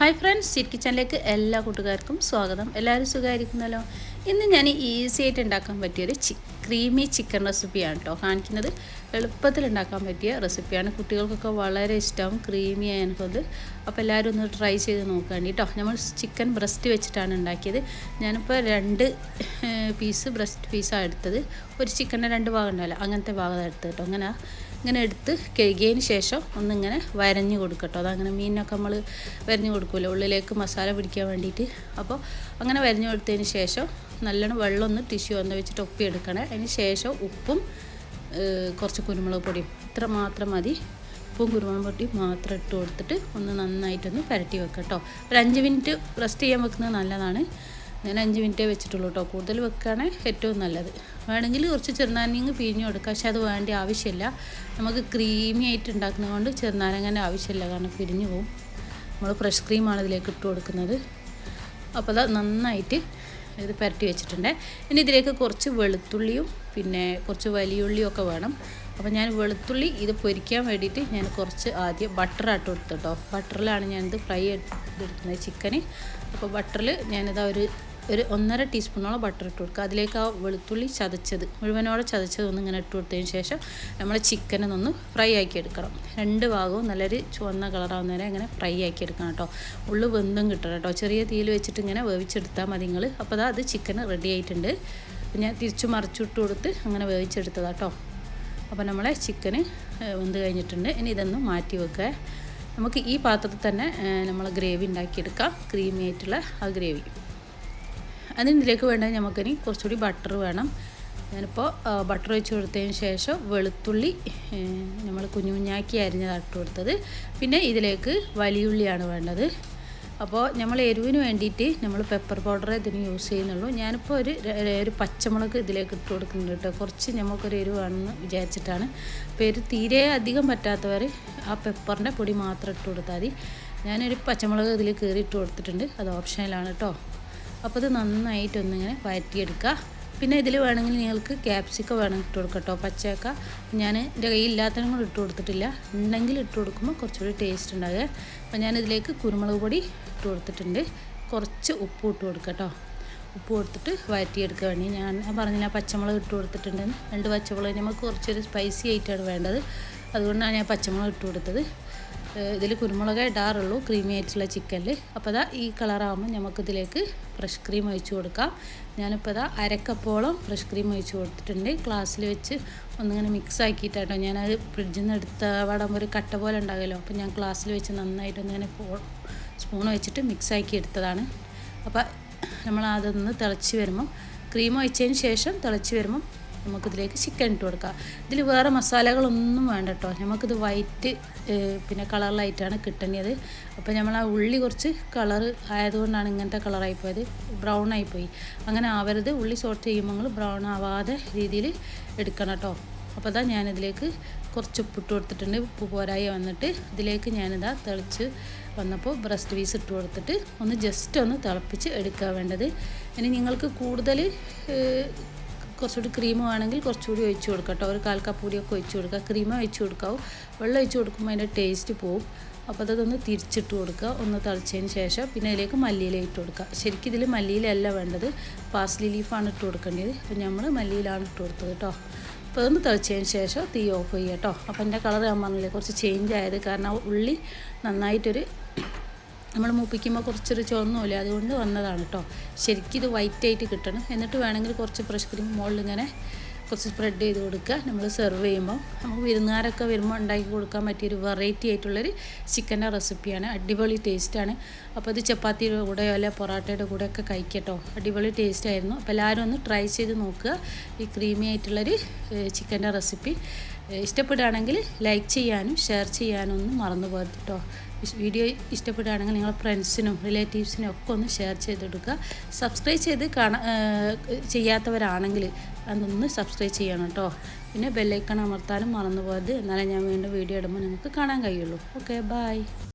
Hi friends sit കിച്ചണിലേക്ക് എല്ലാ കൂട്ടുകാർക്കും സ്വാഗതം. എല്ലാവരും സുഖമായിരിക്കുന്നല്ലോ? ഇന്ന് ഞാൻ ഈസി ആയിട്ട് ഉണ്ടാക്കാൻ പറ്റിയൊരു ചി ക്രീമി ചിക്കൻ റെസിപ്പിയാണ് കേട്ടോ. കാണിക്കുന്നത് എളുപ്പത്തിൽ ഉണ്ടാക്കാൻ പറ്റിയ റെസിപ്പിയാണ്. കുട്ടികൾക്കൊക്കെ വളരെ ഇഷ്ടവും ക്രീമി ആയതുകൊണ്ട് അപ്പോൾ എല്ലാവരും ഒന്ന് ട്രൈ ചെയ്ത് നോക്കാൻ കേട്ടോ. നമ്മൾ ചിക്കൻ ബ്രസ്റ്റ് വെച്ചിട്ടാണ് ഉണ്ടാക്കിയത്. ഞാനിപ്പോൾ രണ്ട് പീസ് ബ്രസ്റ്റ് പീസാണ് എടുത്തത്. ഒരു ചിക്കന്റെ രണ്ട് ഭാഗം ഉണ്ടാവില്ല? അങ്ങനത്തെ ഭാഗം എടുത്തത് കേട്ടോ. അങ്ങനെ ഇങ്ങനെ എടുത്ത് കഴുകിയതിന് ശേഷം ഒന്നിങ്ങനെ വരഞ്ഞ് കൊടുക്കട്ടോ അതങ്ങനെ മീനിനൊക്കെ നമ്മൾ വരഞ്ഞ് കൊടുക്കുമല്ലോ ഉള്ളിലേക്ക് മസാല പിടിക്കാൻ വേണ്ടിയിട്ട്. അപ്പോൾ അങ്ങനെ വരഞ്ഞ് കൊടുത്തതിന് ശേഷം നല്ലോണം വെള്ളം ഒന്ന് ടിഷ്യൂ ഒന്ന് വെച്ചിട്ട് ഒപ്പി എടുക്കണേ. അതിന് ശേഷം ഉപ്പും കുറച്ച് കുരുമുളക് പൊടിയും. ഇത്ര മാത്രം മതി. ഉപ്പും കുരുമുളക് പൊടിയും മാത്രം ഇട്ട് കൊടുത്തിട്ട് ഒന്ന് നന്നായിട്ടൊന്ന് പുരട്ടി വെക്കട്ടോ ഒരു അഞ്ച് മിനിറ്റ് റെസ്റ്റ് ചെയ്യാൻ വെക്കുന്നത് നല്ലതാണ്. ഞാൻ അഞ്ച് മിനിറ്റേ വെച്ചിട്ടുള്ളൂ കേട്ടോ കൂടുതൽ വെക്കുകയാണ് ഏറ്റവും നല്ലത്. വേണമെങ്കിൽ കുറച്ച് ചെറുനാരങ്ങ പിഴിഞ്ഞു കൊടുക്കാം പക്ഷെ അത് വേണ്ട ആവശ്യമില്ല. നമുക്ക് ക്രീമി ആയിട്ട് ഉണ്ടാക്കുന്നത് കൊണ്ട് ചെറുനാരങ്ങന്റെ ആവശ്യമില്ല. കാരണം പിരിഞ്ഞു പോകും നമ്മൾ ഫ്രഷ് ക്രീമാണ് ഇതിലേക്ക് ഇട്ട് കൊടുക്കുന്നത്. അപ്പോൾ അത് നന്നായിട്ട് ഇത് പുരട്ടി വെച്ചിട്ടുണ്ട്. ഇനി ഇതിലേക്ക് കുറച്ച് വെളുത്തുള്ളിയും പിന്നെ കുറച്ച് വലിയുള്ളിയും ഒക്കെ വേണം. അപ്പോൾ ഞാൻ വെളുത്തുള്ളി ഇത് പൊരിക്കാൻ വേണ്ടിയിട്ട് ഞാൻ കുറച്ച് ആദ്യം ബട്ടർ ആട്ട് കൊടുത്തു കേട്ടോ ബട്ടറിലാണ് ഞാനിത് ഫ്രൈ എടുക്കുന്നത് ചിക്കന്. അപ്പോൾ ബട്ടറിൽ ഞാനിതാ ഒരു ഒരു ഒന്നര ടീസ്പൂണോളം ബട്ടർ ഇട്ട് കൊടുക്കുക. അതിലേക്ക് ആ വെളുത്തുള്ളി ചതച്ചത് മുഴുവനോടെ ചതച്ചത് ഒന്ന് ഇങ്ങനെ ഇട്ട് കൊടുത്തതിന് ശേഷം നമ്മൾ ചിക്കനൊന്ന് ഫ്രൈ ആക്കി എടുക്കണം. രണ്ട് ഭാഗവും നല്ലൊരു ചുവന്ന കളറാവുന്ന കളറാവുന്നവരെ ഇങ്ങനെ ഫ്രൈ ആക്കി എടുക്കണം കേട്ടോ. ഉള്ളു വെന്തും കിട്ടണം കേട്ടോ. ചെറിയ തീയിൽ വെച്ചിട്ട് ഇങ്ങനെ വേവിച്ചെടുത്താൽ മതി നിങ്ങൾ അപ്പോൾ അതാ അത് ചിക്കൻ റെഡി ആയിട്ടുണ്ട്. ഞാൻ തിരിച്ചു മറിച്ചിട്ട് കൊടുത്ത് അങ്ങനെ വേവിച്ചെടുത്തതാണ് കേട്ടോ. അപ്പോൾ നമ്മളെ ചിക്കന് വെന്ത് കഴിഞ്ഞിട്ടുണ്ട്. ഇനി ഇതൊന്ന് മാറ്റി വെക്കുക. നമുക്ക് ഈ പാത്രത്തിൽ തന്നെ നമ്മൾ ഗ്രേവി ഉണ്ടാക്കിയെടുക്കാം. ക്രീമി ആയിട്ടുള്ള ആ ഗ്രേവി അതിനിതിലേക്ക് വേണ്ടത് നമുക്കിനി കുറച്ചുകൂടി ബട്ടർ വേണം. ഞാനിപ്പോൾ ബട്ടർ ഒഴിച്ച് കൊടുത്തതിന് ശേഷം വെളുത്തുള്ളി നമ്മൾ കുഞ്ഞു കുഞ്ഞാക്കി അരിഞ്ഞതാണ് ഇട്ട് കൊടുത്തത്. പിന്നെ ഇതിലേക്ക് വലിയുള്ളിയാണ് വേണ്ടത്. അപ്പോൾ നമ്മൾ എരിവിന് വേണ്ടിയിട്ട് നമ്മൾ പെപ്പർ പൗഡർ ഇതിന് യൂസ് ചെയ്യുന്നുള്ളൂ. ഞാനിപ്പോൾ ഒരു ഒരു പച്ചമുളക് ഇതിലേക്ക് ഇട്ട് കൊടുക്കുന്നുണ്ട് കേട്ടോ. കുറച്ച് നമുക്കൊരു എരിവാണെന്ന് വിചാരിച്ചിട്ടാണ്. അപ്പോൾ എരിവ് തീരെ അധികം പറ്റാത്തവർ ആ പെപ്പറിന്റെ പൊടി മാത്രം ഇട്ട് കൊടുത്താൽ മതി. ഞാനൊരു പച്ചമുളക് ഇതിൽ കയറി ഇട്ട് കൊടുത്തിട്ടുണ്ട്. അത് ഓപ്ഷനിലാണ് കേട്ടോ. അപ്പോൾ ഇത് നന്നായിട്ടൊന്നിങ്ങനെ വഴറ്റിയെടുക്കുക. പിന്നെ ഇതിൽ വേണമെങ്കിൽ നിങ്ങൾക്ക് ക്യാപ്സിക്കോ വേണമെങ്കിൽ ഇട്ട് കൊടുക്കട്ടോ പച്ചക്ക ഞാൻ എന്റെ കയ്യിൽ ഇല്ലാത്തതിനും കൂടെ ഇട്ട് കൊടുത്തിട്ടില്ല. ഉണ്ടെങ്കിൽ ഇട്ട് കൊടുക്കുമ്പോൾ കുറച്ചുകൂടി ടേസ്റ്റ് ഉണ്ടാകുക അപ്പോൾ ഞാനിതിലേക്ക് കുരുമുളക് പൊടി ഇട്ട് കൊടുത്തിട്ടുണ്ട്. കുറച്ച് ഉപ്പ് ഇട്ട് കൊടുക്കട്ടോ ഉപ്പ് കൊടുത്തിട്ട് വഴറ്റിയെടുക്കുക വേണ്ടി ഞാൻ പറഞ്ഞില്ല പച്ചമുളക് ഇട്ട് കൊടുത്തിട്ടുണ്ടെന്ന്. രണ്ട് പച്ചമുളക് നമുക്ക് കുറച്ചൊരു സ്പൈസി ആയിട്ടാണ് വേണ്ടത്. അതുകൊണ്ടാണ് ഞാൻ പച്ചമുളക് ഇട്ട് കൊടുത്തത്. ഇതിൽ കുരുമുളക് ഇടാറുള്ളൂ ക്രീമി ആയിട്ടുള്ള ചിക്കനിൽ അപ്പോൾ അതാ ഈ കളറാകുമ്പോൾ നമുക്കിതിലേക്ക് ഫ്രഷ് ക്രീം ഒഴിച്ചു കൊടുക്കാം. ഞാനിപ്പോൾ അതാ അരക്കപ്പോളം ഫ്രഷ് ക്രീം ഒഴിച്ചു കൊടുത്തിട്ടുണ്ട്. ഗ്ലാസ്സിൽ വെച്ച് ഒന്നിങ്ങനെ മിക്സ് ആക്കിയിട്ടാട്ടോ ഞാനത് ഫ്രിഡ്ജിൽ നിന്ന് എടുത്ത വടം ഒരു കട്ട പോലെ ഉണ്ടാകുമല്ലോ അപ്പോൾ ഞാൻ ഗ്ലാസ്സിൽ വെച്ച് നന്നായിട്ട് ഒന്നിങ്ങനെ സ്പൂൺ വെച്ചിട്ട് മിക്സ് ആക്കി എടുത്തതാണ്. അപ്പോൾ നമ്മൾ അതൊന്ന് തിളച്ച് വരുമ്പം ക്രീം ഒഴിച്ചതിന് ശേഷം തിളച്ച് വരുമ്പം നമുക്കിതിലേക്ക് ചിക്കൻ ഇട്ട് കൊടുക്കാം. ഇതിൽ വേറെ മസാലകളൊന്നും വേണ്ട കേട്ടോ നമുക്കിത് വൈറ്റ് പിന്നെ കളറിലായിട്ടാണ് കിട്ടേണ്ടത് അപ്പോൾ നമ്മൾ ആ ഉള്ളി കുറച്ച് കളർ ആയതുകൊണ്ടാണ് ഇങ്ങനത്തെ കളറായി പോയത്. ബ്രൗൺ ആയിപ്പോയി അങ്ങനെ ആവരുത്. ഉള്ളി സോട്ട് ചെയ്യുമ്പോൾ നിങ്ങൾ ബ്രൗൺ ആവാതെ രീതിയിൽ എടുക്കണം കേട്ടോ അപ്പോൾ അതാ ഞാനിതിലേക്ക് കുറച്ച് ഉപ്പിട്ട് കൊടുത്തിട്ടുണ്ട്. ഉപ്പ് പോരായി വന്നിട്ട് ഇതിലേക്ക് ഞാനിതാ തിളച്ച് വന്നപ്പോൾ ബ്രസ്റ്റ് പീസ് ഇട്ട് കൊടുത്തിട്ട് ഒന്ന് ജസ്റ്റ് ഒന്ന് തിളപ്പിച്ച് എടുക്കുക വേണ്ടത്. ഇനി നിങ്ങൾക്ക് കൂടുതൽ കുറച്ചുകൂടി ക്രീം വേണമെങ്കിൽ കുറച്ചുകൂടി ഒഴിച്ചു കൊടുക്കാം കേട്ടോ. ഒരു കാൽ കപ്പ് കൂടിയൊക്കെ ഒഴിച്ചു കൊടുക്കുക. ക്രീം ഒഴിച്ച് കൊടുക്കാവും. വെള്ളം ഒഴിച്ച് കൊടുക്കുമ്പോൾ അതിന്റെ ടേസ്റ്റ് പോവും. അപ്പോൾ അതൊന്ന് തിരിച്ചിട്ട് കൊടുക്കുക. ഒന്ന് തിളച്ചതിന് ശേഷം പിന്നെ അതിലേക്ക് മല്ലിയില ഇട്ട് കൊടുക്കുക. ശരിക്കും ഇതിൽ മല്ലിയിലല്ല വേണ്ടത്. പാസ്ലി ലീഫാണ് ഇട്ട് കൊടുക്കേണ്ടത്. അപ്പോൾ നമ്മൾ മല്ലിയിലാണ് ഇട്ട് കൊടുത്തത് കേട്ടോ. അപ്പോൾ അതൊന്ന് തിളച്ചതിന് ശേഷം തീ ഓഫ് ചെയ്യുക കേട്ടോ. അപ്പോൾ എന്റെ കളർ ഞാൻ പറഞ്ഞില്ലേ കുറച്ച് ചേഞ്ച് ആയത് കാരണം ഉള്ളി നന്നായിട്ടൊരു നമ്മൾ മൂപ്പിക്കുമ്പോൾ കുറച്ചൊരു ചുവന്നില്ല അതുകൊണ്ട് വന്നതാണ് കേട്ടോ ശരിക്കും ഇത് വൈറ്റ് ആയിട്ട് കിട്ടണം. എന്നിട്ട് വേണമെങ്കിൽ കുറച്ച് ഫ്രഷ് ക്രീം മുകളിൽ ഇങ്ങനെ കുറച്ച് സ്പ്രെഡ് ചെയ്ത് കൊടുക്കുക. നമ്മൾ സെർവ് ചെയ്യുമ്പോൾ നമുക്ക് വിരുന്നുകാരൊക്കെ വരുമ്പോൾ ഉണ്ടാക്കി കൊടുക്കാൻ പറ്റിയൊരു വെറൈറ്റി ആയിട്ടുള്ളൊരു ചിക്കന്റെ റെസിപ്പിയാണ് അടിപൊളി ടേസ്റ്റാണ് അപ്പോൾ ഇത് ചപ്പാത്തിയുടെ കൂടെയോ അല്ലെ പൊറാട്ടയുടെ കൂടെയൊക്കെ കഴിക്കട്ടോ അടിപൊളി ടേസ്റ്റായിരുന്നു അപ്പോൾ എല്ലാവരും ഒന്ന് ട്രൈ ചെയ്ത് നോക്കുക. ഈ ക്രീമി ആയിട്ടുള്ളൊരു ചിക്കന്റെ റെസിപ്പി ഇഷ്ടപ്പെടുകയാണെങ്കിൽ ലൈക്ക് ചെയ്യാനും ഷെയർ ചെയ്യാനും ഒന്നും മറന്നു പോകരുത് കേട്ടോ വീഡിയോ ഇഷ്ടപ്പെടുകയാണെങ്കിൽ നിങ്ങളുടെ ഫ്രണ്ട്സിനും റിലേറ്റീവ്സിനും ഒക്കെ ഒന്ന് ഷെയർ ചെയ്തെടുക്കുക. സബ്സ്ക്രൈബ് ചെയ്ത് കാണാ ചെയ്യാത്തവരാണെങ്കിൽ അതൊന്ന് സബ്സ്ക്രൈബ് ചെയ്യണം കേട്ടോ പിന്നെ ബെല്ലൈക്കൺ അമർത്താനും മറന്നു പോകരുത്. എന്നാലേ ഞാൻ വീണ്ടും വീഡിയോ ഇടുമ്പോൾ നിങ്ങൾക്ക് കാണാൻ കഴിയുള്ളൂ. Okay bye